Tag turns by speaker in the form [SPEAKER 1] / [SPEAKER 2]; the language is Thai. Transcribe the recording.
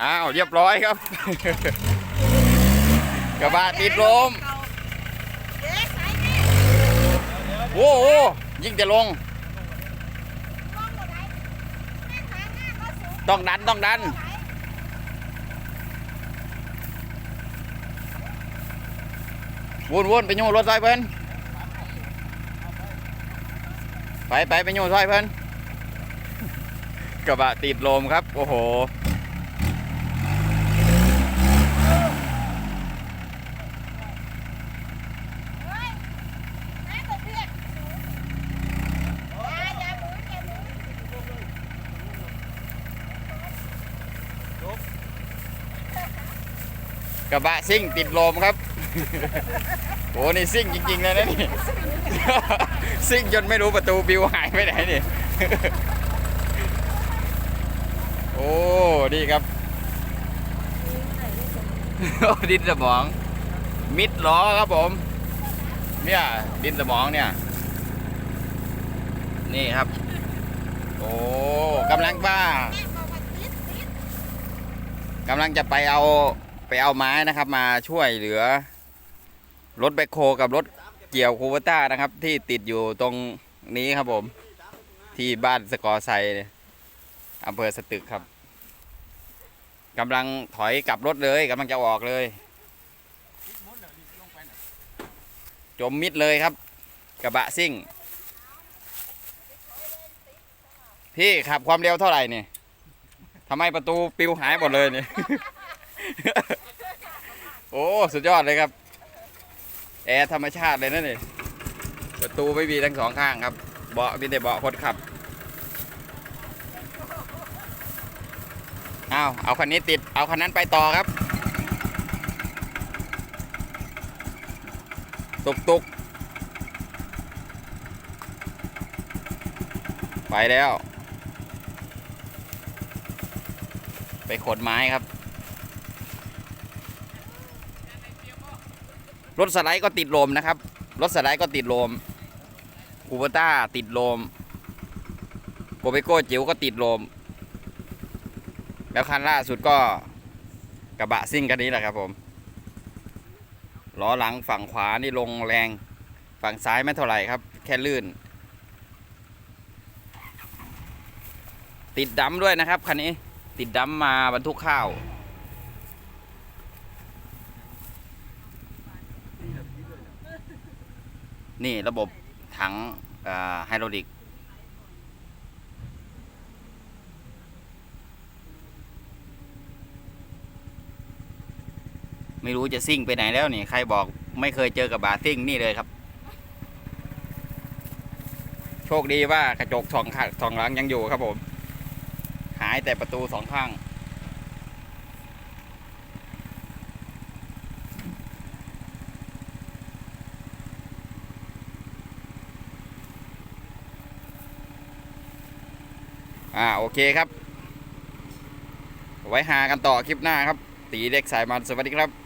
[SPEAKER 1] อ้าวเรียบร้อยครับ กระบะติดลมโอ้โหยิ่งจะลง ต้องดันต้องดันวนวนไปโยนรถซอยเพิ่นไปไปไปโยนซอยเพิ่นกระบะติดลมครับ โอ้โห
[SPEAKER 2] เฮ้ยน้าตกเพียกสูงอย่าอย่าหมุนอย่าหมุน
[SPEAKER 1] กระบะซิ่งติดลมครับ โอ้นี่ซิ่งจริงๆเลยนะนี่ ซิ่งจนไม่รู้ประตูปิวหายไปไหนนี่ โอ้นี่ครับดินสมอง มิดล้อครับผม เนี่ยดินสมองเนี่ย นี่ครับ โอ้กำลังว่า
[SPEAKER 2] แม่บอกว่า
[SPEAKER 1] กำลังจะไปเอา ไปเอาไม้นะครับ มาช่วยเหลือ รถแบคโคกับรถเกี่ยวคูเวต้านะครับ ที่ติดอยู่ตรงนี้ครับผม ที่บ้านสกอไซเนี่ยอำเภอสตึกครับกำลังถอยกลับรถเลยกำลังจะออกเลย จมมิดเลยครับ กระบะซิ่ง พี่ขับความเร็วเท่าไหร่เนี่ยทำไมประตูปิวหายหมดเลยเนี่ย โอ้ สุดยอดเลยครับ แอร์ธรรมชาติเลยนะนี่ประตูไม่มีทั้งสองข้างครับ เบาะมีแต่เบาะคนขับอ้าวเอาคันนี้ติด เอาคันนั้นไปต่อครับ ตุกตุกไปแล้ว ไปขนไม้ครับ รถสไลด์ก็ติดลมนะครับ รถสไลด์ก็ติดลมคูเปต้าติดลมโกเบโก้จิ๋วก็ติดลม แล้วคันล่าสุดก็กระบะซิ่งคันนี้แหละครับผมล้อหลังฝั่งขวานี่ลงแรง ฝั่งซ้ายไม่เท่าไหร่ครับ แค่ลื่น ติดดำด้วยนะครับคันนี้ติดดำมาบรรทุกข้าว นี่ระบบถังไฮดรอลิก ไม่รู้จะซิ่งไปไหนแล้วนี่ ใครบอกไม่เคยเจอกับบาซิ่งนี่เลยครับ โชคดีว่ากระจกสองข้างสองหลังยังอยู่ครับผม หายแต่ประตูสองข้าง อ่าโอเคครับ ไว้หากันต่อคลิปหน้าครับ ตีเด็กสายมันสวัสดีครับ